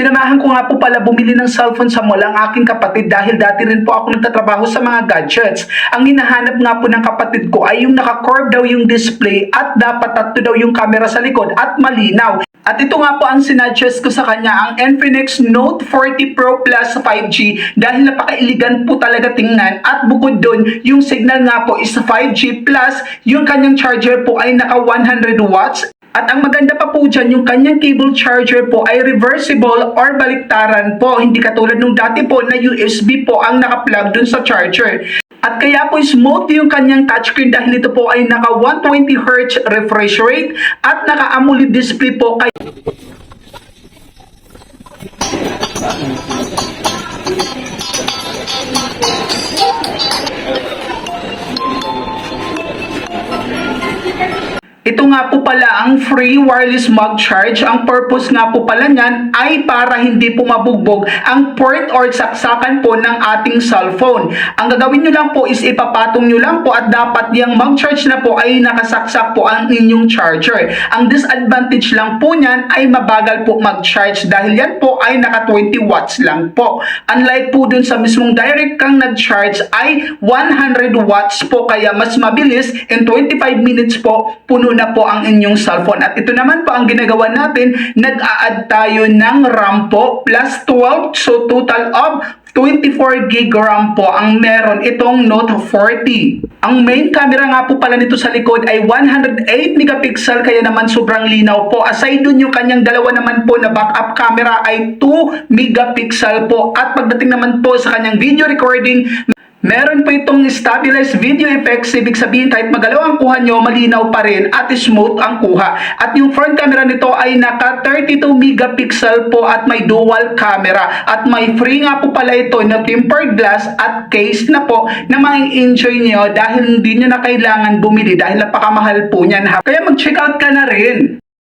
Sinamahan ko nga po pala bumili ng cellphone sa mall ang aking kapatid dahil dati rin po ako nagtatrabaho sa mga gadgets. Ang hinahanap nga po ng kapatid ko ay yung naka-curve daw yung display at dapat tatlo daw yung camera sa likod at malinaw. At ito nga po ang sinadjust ko sa kanya, ang Infinix Note 40 Pro Plus 5G dahil napaka-iligan po talaga tingnan at bukod doon, yung signal nga po is 5G plus yung kanyang charger po ay naka 100 watts at ang maganda pa po dyan, yung kanyang cable charger po ay reversible or baliktaran po. Hindi katulad nung dati po na USB po ang naka-plug dun sa charger. At kaya po smooth yung kanyang touchscreen dahil ito po ay naka 120Hz refresh rate at naka AMOLED display po kaya Ito nga po pala ang free wireless mug charge. Ang purpose nga po pala niyan ay para hindi po mabugbog ang port or saksakan po ng ating cellphone. Ang gagawin nyo lang po is ipapatong nyo lang po at dapat yung mug charge na po ay nakasaksak po ang inyong charger. Ang disadvantage lang po niyan ay mabagal po mag-charge dahil yan po ay naka 20 watts lang po. Unlike po dun sa mismong direct kang nag-charge ay 100 watts po kaya mas mabilis in 25 minutes po puno na po ang inyong cellphone. At ito naman po ang ginagawa natin, nag-a-add tayo ng RAM po plus 12 so total of 24 gig RAM po ang meron itong Note 40. Ang main camera nga po pala nito sa likod ay 108 megapixel kaya naman sobrang linaw po. Aside dun yung kanyang dalawa naman po na backup camera ay 2 megapixel po. At pagdating naman po sa kanyang video recording, Meron po itong stabilized video effects, ibig sabihin kahit magalaw ang kuha nyo, malinaw pa rin at smooth ang kuha. At yung front camera nito ay naka 32 megapixel po at may dual camera. At may free nga po pala ito na tempered glass at case na po na mai-enjoy nyo dahil hindi nyo na kailangan bumili dahil napakamahal po niyan. Kaya mag-check out ka na rin.